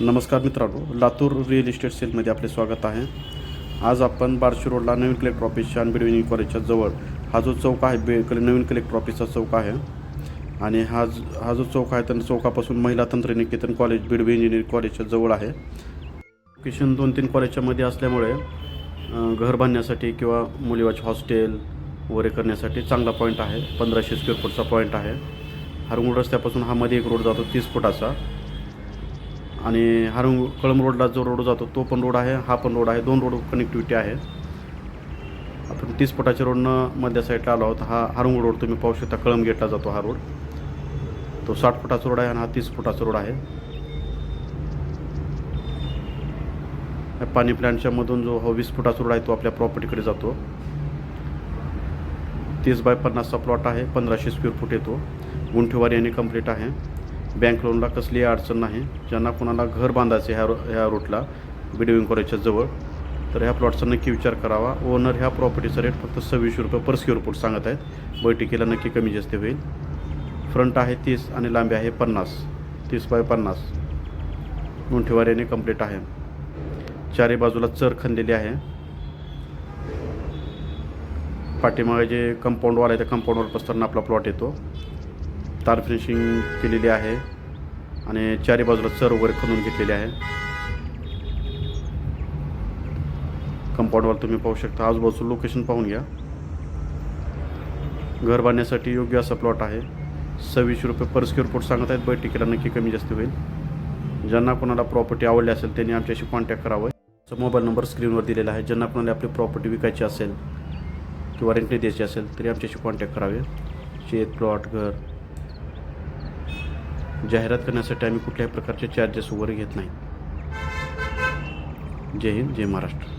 नमस्कार मित्रांनो Latur real estate सेलमध्ये आपले स्वागत आहे. आज आपण बार्शी रोडला नवीन कलेक्टर ऑफिसच्या आणि बिडविनी कॉलेजच्या जवळ हा जो चौक आहे बे नवीन कलेक्टर ऑफिसचा चौक आहे. आणि हा हा जो चौक आहे तर चौकापासून महिला तंत्रनिकेतन कॉलेज बिडवे इंजिनिअरिंग कॉलेजच्या जवळ आहे. लोकेशन दोन तीन कॉलेजच्या मध्ये असल्यामुळे घर बांधण्यासाठी किंवा मुलीवाचे हॉस्टेल वगैरे करण्यासाठी चांगला पॉईंट आहे. पंधराशे स्क्वेअर फूटचा पॉईंट आहे. हरंगुळ रस्त्यापासून हा मध्ये एक रोड जातो तीस फुटाचा. आणि हरंग कळंब रोडला जो रोड जातो तो पण रोड आहे हा पण रोड आहे दोन रोड कनेक्टिव्हिटी आहे. आपण तीस फुटाच्या रोडनं मध्या साईडला आलो आहोत हा हरंग रोड तुम्ही पाहू शकता कळम गेटला जातो हा रोड. तो साठ फुटाचा रोड आहे आणि हा तीस फुटाचा रोड आहे. या पाणी प्लॅन्टच्या मधून जो हा वीस फुटाचा रोड आहे तो आपल्या प्रॉपर्टीकडे जातो. तीस बाय पन्नासचा प्लॉट आहे पंधराशे स्क्वेअर फूट येतो. गुंठेवारी आणि कंप्लीट आहे. बँक लोनला कसलीही अडचण नाही. ज्यांना कोणाला घर बांधायचं ह्या रो ह्या रूटला बिडविंग कॉलेजच्या जवळ तर ह्या प्लॉटचा नक्की विचार करावा. ओनर ह्या प्रॉपर्टीचा रेट फक्त सव्वीसशे रुपये पर स्क्वेअर फूट सांगत आहेत. बैठकीला नक्की कमी जास्त होईल. फ्रंट आहे तीस आणि लांबी आहे पन्नास. तीस बाय पन्नास. मुंठेवाऱ्याने कंप्लीट आहे. चारी बाजूला चर खणलेली आहे. पाठीमागे जे कंपाऊंड वॉल आहे त्या कंपाऊंडवर पसताना आपला प्लॉट येतो. तार फिनिशिंग केलेली आहे आणि चारी बाजूला चर वगैरे खणून घेतलेली आहे. कंपाऊंडवर तुम्ही पाहू शकता. आजूबाजूचं लोकेशन पाहून घ्या. घर बांधण्यासाठी योग्य असा प्लॉट आहे. सव्वीसशे रुपये पर स्क्वेअर फूट सांगत आहेत बैठकीला नक्की कमी जास्त होईल. ज्यांना कोणाला प्रॉपर्टी आवडली असेल त्यांनी आमच्याशी कॉन्टॅक्ट करावं. मोबाईल नंबर स्क्रीनवर दिलेला आहे. ज्यांना कोणाला आपली प्रॉपर्टी विकायची असेल किंवा रेंटने द्यायची असेल तरी आमच्याशी कॉन्टॅक्ट करावे. शेत प्लॉट घर. जाहिरात करण्यासाठी आम्ही कुठल्याही प्रकारचे चार्जेस वगैरे घेत नाही. जय हिंद जय महाराष्ट्र.